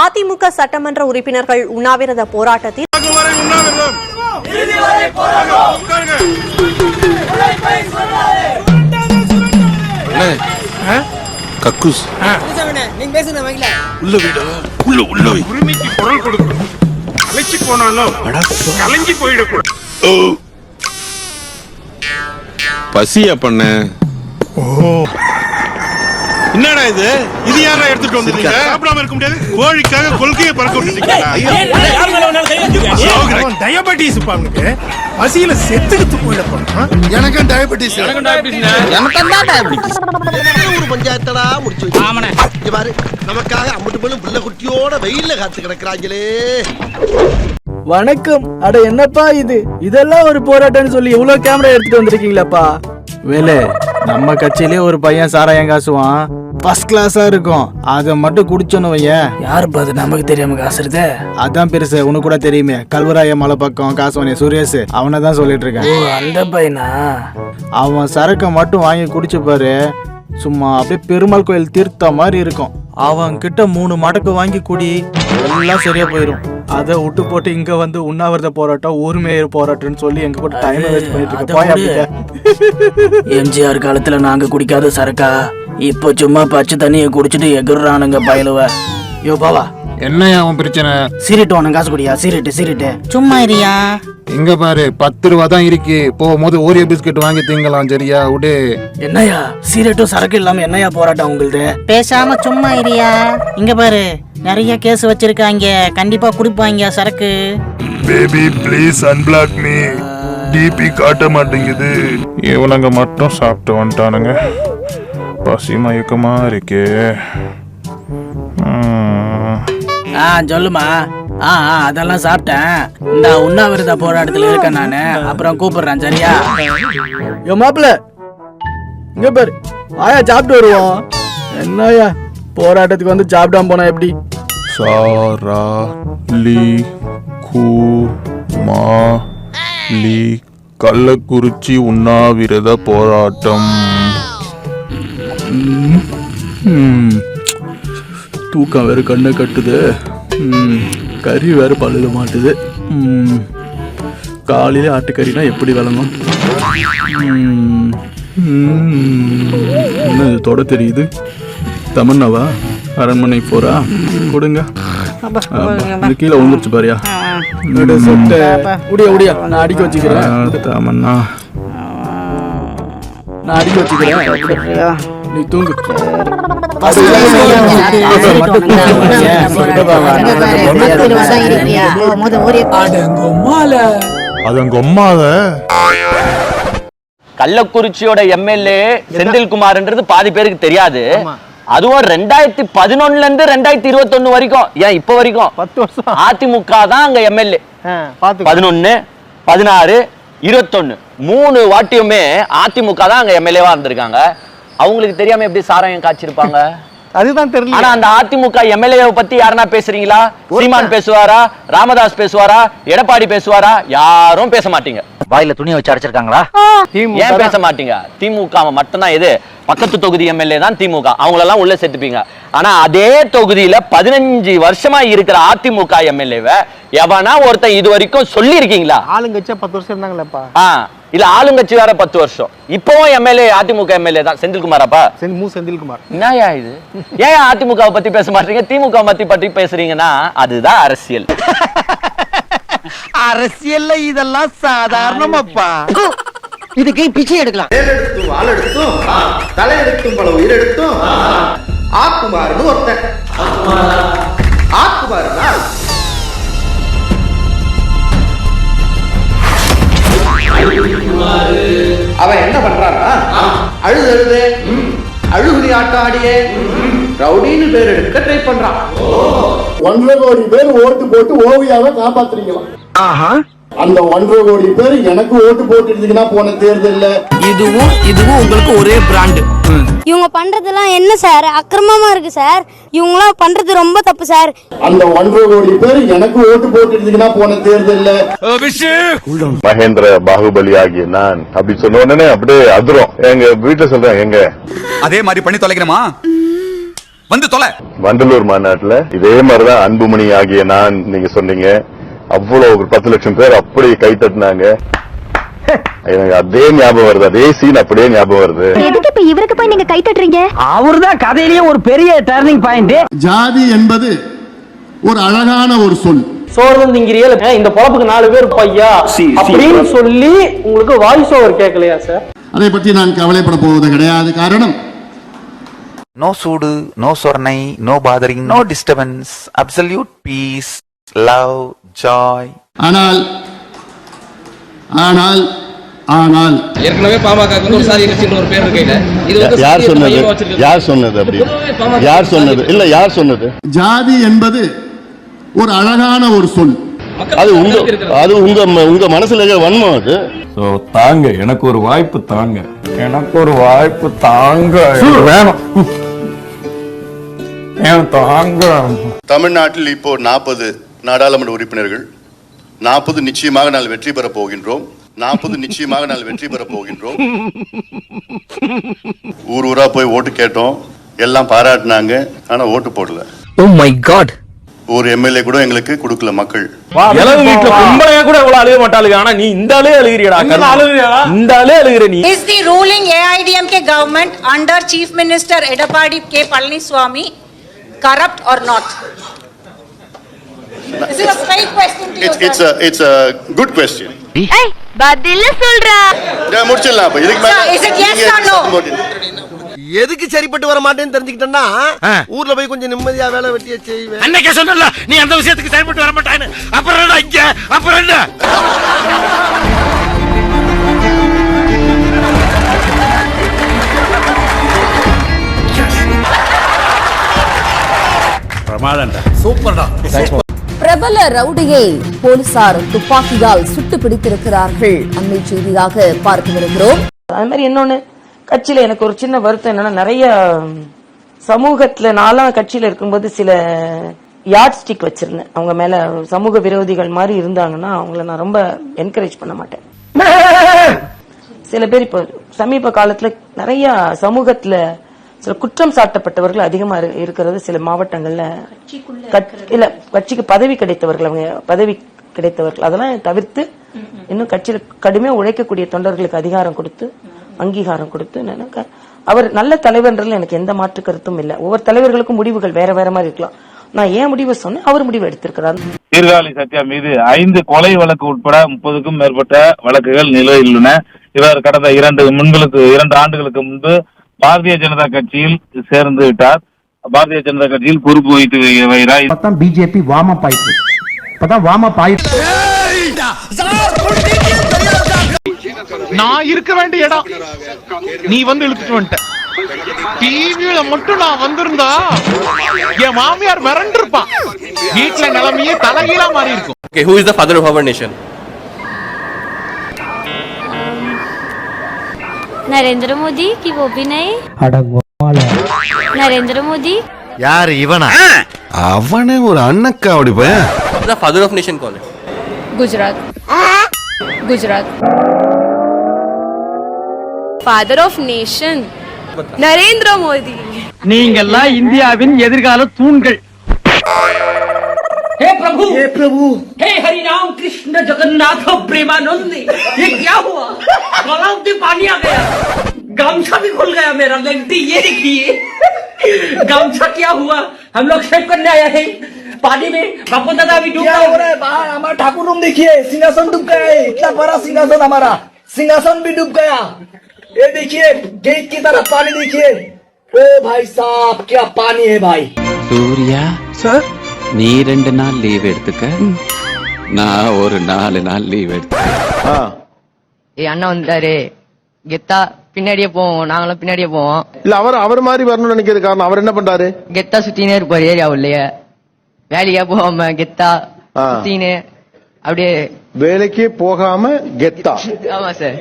அதிமுக சட்டமன்ற உறுப்பினர்கள் உண்ணாவிரத போராட்டத்தில். கக்கூஸ். நீங்க பேசுங்க வைக்கல உள்ள வீடு உள்ள உள்ள வை. உரிமைக்கு குரல் கொடுக்கணும். அழைச்சி போனாலும் கலங்கி போயிடக்கூடாது. பசியா பண்ண? என்னடா இது? இது யாரா எடுத்துட்டு வந்துட்டீங்க சாப்பிடாம இருக்க முடியாது. கோழிக்காக கொள்கையை பறக்க விட்டுட்டீங்க டயபெட்டிஸ் அவனுக்கு பசியில செத்துக்கிட்டு போயிடப்போம் எனக்கும் டயபெட்டிஸ் ஒரு பஞ்சாயத்தடா முடிச்சு. இங்க பாரு நமக்காக அம்மட்டு போலும் புள்ள குட்டியோட வெயில்ல காத்து கிடக்குறாங்களே. வணக்கம். அட என்னப்பா இது? இதெல்லாம் ஒரு போராட்டம்னு சொல்லி இவ்வளவு கேமரா எடுத்துட்டு வந்திருக்கீங்களாப்பா? வேலு நம்ம கட்சியிலே ஒரு பையன் சாராயம் காசுவான். ஃபர்ஸ்ட் கிளாஸா இருக்கும். அதை மட்டும் குடிச்சோன்னு வையன். யாருப்பா அது? நமக்கு தெரியாம காசுறது? அதான் பெருசு உனக்கு கூட தெரியுமே. கல்வராய மலை பக்கம் காசுவானே சுரேஷ். அவனை தான் சொல்லிட்டு இருக்கேன். அந்த பையனா? அவன் சரக்கை மட்டும் வாங்கி குடிச்சு பாரு. சும்மா அப்படியே பெருமாள் கோயில் தீர்த்த மாதிரி இருக்கும். அவன் கிட்ட மூணு மடக்கு வாங்கி குடி. எல்லாம் சரியா போயிடும் அதை விட்டு போட்டு இங்க வந்து உண்ணாவிரத போராட்டம் ஊர்மேயர் போராட்டம்னு சொல்லி எங்க கூட டைம் வேஸ்ட் பண்ணிட்டு இருக்க. போய் அப்படியே எம்ஜிஆர் காலத்துல நாங்க குடிக்காத சரக்கா. இப்போ சும்மா பச்சை தண்ணியை குடிச்சிட்டு எகுறானுங்க பயலுவ. யோ பாவா. என்னையா அவன் பிரச்சனை? சீரிட்டு உனக்கு காசு குடியா? சீரிட்டு சீரிட்டு. சும்மா இருயா இங்க பாரு பத்து ரூபா தான் இருக்கு. போகும்போது ஓரியோ பிஸ்கட் வாங்கி திங்கலாம் சரியா? விடு. என்னையா சீரட்டும் சரக்கு இல்லாம என்னையா போராட்டம் உங்களுது? பேசாம சும்மா இருயா இங்க பாரு நிறைய கேஸ் வச்சிருக்காங்க. கண்டிப்பா குடிப்பாங்க சரக்கு. Baby please unblock me DP காட்ட மாட்டேங்குது. இவனுங்க மட்டும் சாப்பிட்டு வந்துட்டானுங்க. பசி மயக்கமா இருக்கே. ஆ சொல்லுமா. ஆ ஆ அதெல்லாம் சாப்பிட்டேன். இந்த உண்ணாவிரத போராட்டத்துல இருக்கேன் நானு. அப்புறம் கூப்பிடுறேன் சரியா? யோ மாப்பிள்ள. இங்க பாரு. ஆயா சாப்பிட்டு வருவோம். என்னயா போராட்டத்துக்கு வந்து சாப்பிடாம போனா எப்படி? சாரா லி கூ மா லி கள்ளக்குறிச்சி உண்ணாவிரத போராட்டம். ம். தூக்கம் வேற கண்ணை கட்டுது. கறி வேற பல்லுல மாட்டுது. காலையில ஆட்டுக்கறினா எப்படி விளங்கும். என்ன தொட தெரியுது? தமன்னாவா? அரண்மனை போறா? கொடுங்க. கீழே விழுந்துருச்சு பாரியா. சொட்டை உடியா உடியா. நான் அடிக்க வச்சுக்கிறேன். தமன்னா. நான் அடிக்க வச்சுக்கிறேன். நீ தூங்கு கள்ளக்குறிச்சியோட எம்எல்ஏ செந்தில்குமார்ன்றது பாதி பேருக்கு தெரியாது. அதுவும் ரெண்டாயிரத்தி பதினொன்னுல இருந்து ரெண்டாயிரத்தி இருபத்தொன்னு வரைக்கும். ஏன் இப்ப வரைக்கும்? பத்து வருஷம். அதிமுக தான் அங்க எம்எல்ஏ. பாத்து பதினொன்னு பதினாறு இருபத்தொன்னு. மூணு வாட்டியுமே அதிமுக தான் அங்க எம்எல்ஏவா இருந்திருக்காங்க. அவங்களுக்கு தெரியாம எப்படி சாராயம் காய்ச்சிருப்பாங்க? அதுதான் தெரியல. ஆனா அந்த அதிமுக எம்எல்ஏ பத்தி யாருன்னா பேசுறீங்களா? சீமான் பேசுவாரா? ராமதாஸ் பேசுவாரா? எடப்பாடி பேசுவாரா? யாரும் பேச மாட்டீங்க. வாயில துணியை வச்சு அடைச்சிருக்காங்களா? ஏன் பேச மாட்டீங்க? திமுக மட்டும்தான் எது? பக்கத்து தொகுதி எம்எல்ஏ தான் திமுக. அவங்களெல்லாம் உள்ள சேர்த்துப்பீங்க. ஆனா அதே தொகுதியில பதினஞ்சு வருஷமா இருக்கிற அதிமுக எம்எல்ஏவை எவனா ஒருத்தன் இது வரைக்கும் சொல்லி இருக்கீங்களா ஆளுங்கச்சா பத்து வருஷம் இருந்தாங்களேப்பா ஆ. இல்ல ஆளுங்கட்சி வேற பத்து வருஷம். இப்பவும் எம்எல்ஏ அதிமுக எம்எல்ஏ தான். செந்தில்குமாராப்பா? செந்தில் மு. செந்தில்குமார். என்னயா இது? ஏன் அதிமுக பத்தி பேச மாட்டீங்க? திமுக பத்தி பத்தி பேசுறீங்கன்னா அதுதான் அரசியல். அரசியல்ல இதெல்லாம் சாதாரணமாப்பா. இதுக்கு பிச்சை எடுக்கலாம். எடுத்தும் வாழெடுத்தும் தலையெடுத்தும் பல உயிரெடுத்தும் ஆக்குமார்னு ஒருத்தன். ஆக்குமாருனா அவன் என்ன பண்றான்னா அழுது அழுது அழுகுறி ஆட்டம் ஆடியே ரவுடின்னு பேர் எடுக்க ட்ரை பண்றான். ஒன்றரை கோடி பேர் ஓட்டு போட்டு ஓவியாவை காப்பாத்துறீங்களாம் அந்த ஒன்றரை கோடி பேர் எனக்கு ஓட்டு போட்டுருந்தீங்கன்னா போன தேர்தல்ல. இதுவும் இதுவும் உங்களுக்கு ஒரே பிராண்டு இவங்க பண்றதெல்லாம் என்ன சார்? அக்கிரமமா இருக்கு சார். இவங்களாம் பண்றது ரொம்ப தப்பு சார். அந்த ஒன்றரை கோடி பேர் எனக்கு ஓட்டு போட்டுருந்தீங்கன்னா போன தேர்தல்ல. மகேந்திர பாகுபலி ஆகிய நான் அப்படி சொன்ன உடனே அப்படியே அதிரும். எங்க வீட்டுல சொல்றேன் எங்க? அதே மாதிரி பண்ணி தொலைக்கணுமா? வந்து தொலை. வண்டலூர் மாநாட்டுல இதே மாதிரிதான் அன்புமணி ஆகிய நான் நீங்க சொன்னீங்க. அவ்வளவு ஒரு பத்து லட்சம் பேர் அப்படி கை தட்டினாங்க. எனக்கு அதே ஞாபகம் வருது அதே சீன் அப்படியே ஞாபகம் வருது. எதுக்கு இப்ப இவருக்கு போய் நீங்க கை தட்டுறீங்க? அவர்தான் கதையிலேயே ஒரு பெரிய டர்னிங் பாயிண்ட் ஜாதி என்பது ஒரு அழகான ஒரு சொல். சோறு திங்கிறியல் இந்த பொழப்புக்கு நாலு பேர் பையா? அப்படின்னு சொல்லி உங்களுக்கு வாய்ஸ் ஓவர் கேட்கலையா சார் அதை பற்றி நான் கவலைப்பட போவது கிடையாது. காரணம் நோ சூடு no சொர்ணை no bothering no disturbance absolute peace love joy ஆனால் ஆனால் ஆனால். ஏற்கனவே பாமக ஒரு கட்சின்னு ஒரு பேர் இருக்கையில. இது யார் சொன்னது? யார் சொன்னது அப்படி? யார் சொன்னது? இல்ல யார் சொன்னது? ஜாதி என்பது ஒரு அழகான ஒரு சொல். அது உங்க அது உங்க உங்க மனசுல இருக்கிற வன்மம் அது. தாங்க. எனக்கு ஒரு வாய்ப்பு தாங்க. எனக்கு ஒரு வாய்ப்பு தாங்க. வேணும். தமிழ்நாட்டில் இப்போ நாற்பது நாடாளுமன்ற உறுப்பினர்கள் நாற்பது நிச்சயமாக நாங்கள் வெற்றி பெறப் போகின்றோம் நாற்பது நிச்சயமாக நாங்கள் வெற்றி பெறப் போகின்றோம். ஊர் ஊரா போய் ஓட்டு கேட்டோம் எல்லாம் பாராட்டினாங்க ஆனா ஓட்டு போடல. ஓ மை காட் ஒரு எம்எல்ஏ கூட எங்களுக்கு கொடுக்கல மக்கள். இளவு வீட்டுல பொம்பளையா கூட இவ்வளவு அழுக மாட்டாளுங்க ஆனா நீ இந்த ஆளே அழுகிறியடா இந்த ஆளே அழுகிற நீ. Ruling AIDMK government under Chief Minister Edapadi K. Palaniswamy corrupt or not? This is a straight question to you, it's it's sir. It's a good question பதில் சொல்றா முடிச்சிடலாம் அப்ப இதுக்கு மேல Sir, is it yes or no? எதுக்கு சரிப்பட்டு வர மாட்டேன்னு தெரிஞ்சுக்கிட்டேன்னா ஊர்ல போய் கொஞ்சம் நிம்மதியா வேலை வெட்டிய செய்வேன். அன்னைக்கே சொன்னல நீ அந்த விஷயத்துக்கு செயல்பட்டு வர மாட்டான்னு. அப்புறம் என்ன இங்க அப்புறம் என்ன பிரபல ரவுடியை போலீசார் துப்பாக்கியால் சுட்டு பிடித்திருக்கிறார்கள். அண்மை செய்தியாக பார்க்க வருகிறோம். அது மாதிரி இன்னொன்னு கட்சியில எனக்கு ஒரு சின்ன வருத்தம் என்னன்னா நிறைய சமூகத்துல நாலாம் கட்சியில இருக்கும்போது சில யார்ட் ஸ்டிக் வச்சிருந்தேன். அவங்க மேல சமூக விரோதிகள் மாதிரி இருந்தாங்கன்னா அவங்கள நான் ரொம்ப என்கரேஜ் பண்ண மாட்டேன். சில பேர் இப்போ சமீப காலத்துல நிறைய சமூகத்துல சில குற்றம் சாட்டப்பட்டவர்கள் அதிகமா இரு- இருக்கிறது சில மாவட்டங்கள்ல. இல்ல கட்சிக்கு பதவி கிடைத்தவர்கள் அவங்க பதவி கிடைத்தவர்கள். அதெல்லாம் தவிர்த்து இன்னும் கட்சியில கடுமையா உழைக்கக்கூடிய தொண்டர்களுக்கு அதிகாரம் கொடுத்து அங்கீகாரம் கொடுத்து அவர் நல்ல தலைவர்ன்றதுல எனக்கு எந்த மாற்று கருத்தும் இல்லை. ஒவ்வொரு தலைவர்களுக்கும் முடிவுகள் வேற வேற மாதிரி இருக்கலாம். நான் ஏன் முடிவு சொன்னேன்? அவர் முடிவு எடுத்திருக்கிறார். சீர்காழி சத்யா மீது ஐந்து கொலை வழக்கு உட்பட முப்பதுக்கும் மேற்பட்ட வழக்குகள் நிலுவையில் உள்ளன. இவர் கடந்த இரண்டு முன்களுக்கு இரண்டு ஆண்டுகளுக்கு முன்பு பாரதிய ஜனதா கட்சியில் சேர்ந்து விட்டார். பாரதிய ஜனதா கட்சியில் பொறுப்பு வைத்து வருகிறார் பிஜேபி வார்ம் அப் ஆயிடுச்சு இப்பதான் வார்ம் அப் ஆயிடுச்சு நான் இருக்க வேண்டிய இடம். நீ வந்து இழுத்துட்டு வந்துட்ட. டிவியில மட்டும் நான் வந்திருந்தா என் மாமியார் மிரண்டு இருப்பான் வீட்டுல நிலைமையே தலைகீழா மாறி இருக்கும் Okay, who is the father of our nation? Narendra Modi की वो भी नहीं नरेंद्र मोदी யாரு இவனா அவனே ஒரு அண்ணக்காவடி பையன் The father of nation कौन है? Gujarat Gujarat father of nation Narendra Modi நீங்கெல்லாம் இந்தியாவின் எதிர்கால தூண்கள் हे प्रभु! हे प्रभु! हे हरिनाम कृष्ण जगन्नाथ प्रेमानंद ये क्या हुआ? गला से पानी आ गया। गामछा भी खुल गया मेरा लंटी ये देखिए। गामछा क्या हुआ? हम लोग सेव करने आया है। पानी में बापू दादा भी डूब हो रहा है बाहर? हमारा ठाकुर रूम देखिए सिंहासन डूब गया है। इतना बड़ा सिंहासन हमारा। सिंहासन भी डूब गया। ये देखिए गेट की तरफ़ पानी देखिए। ओ भाई साहब क्या पानी है भाई। सूर्या? सर? நீ ரெண்டு நாள் லீவ் எடுத்துக்க. நான் ஒரு நாலு நாள் லீவ் எடுத்துக்க. ஏ அண்ணா வந்தாரு. கெத்தா பின்னாடியே போவோம். நாங்களும் பின்னாடியே போவோம். இல்ல அவர் அவர் மாதிரி வரணும்னு நினைக்கிறது காரணம். அவர் என்ன பண்றாரு? கெத்தா சுத்தினே இருப்பாரு ஏரியா உள்ளே வேலையா போகாம கெத்தா. சுத்தினே அப்படியே வேலைக்கே போகாம கெத்தா. ஆமா சார்.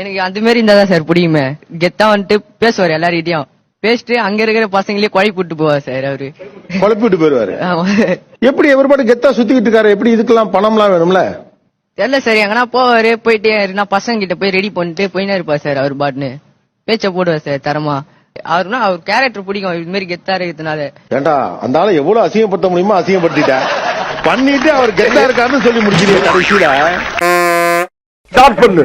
எனக்கு அந்த மாதிரி இருந்தாதான் சார் பிடிக்குமே. கெத்தா வந்துட்டு பேசுவார் எல்லார்கிட்டயும். பேசிட்டு அங்க இருக்கிற பசங்களே குழப்பி விட்டு போவார் சார் அவரு. குழப்பிட்டு போயிருவாரு? ஆமா. எப்படி எவர் பாட்டு கெத்தா சுத்திக்கிட்டு இருக்காரு? எப்படி இதுக்கெல்லாம் பணம்லாம் வேணும்ல? தெரியல சார் எங்கன்னா போவாரு போயிட்டு நான் பசங்க கிட்ட போய் ரெடி பண்ணிட்டு போயினே இருப்பார் சார் அவர் பாட்டுன்னு. பேச்ச போடுவார் சார் தரமா. அவருனா அவர் கேரக்டர் பிடிக்கும். இது மாதிரி கெத்தா இருக்கிறதுனால. ஏண்டா அந்த ஆளை எவ்வளவு அசிங்கப்படுத்த முடியுமோ அசிங்கப்படுத்திட்ட. பண்ணிட்டு அவர் கெத்தா இருக்காருன்னு சொல்லி முடிக்கிறீங்க கடைசியில. ஸ்டார்ட் பண்ணு.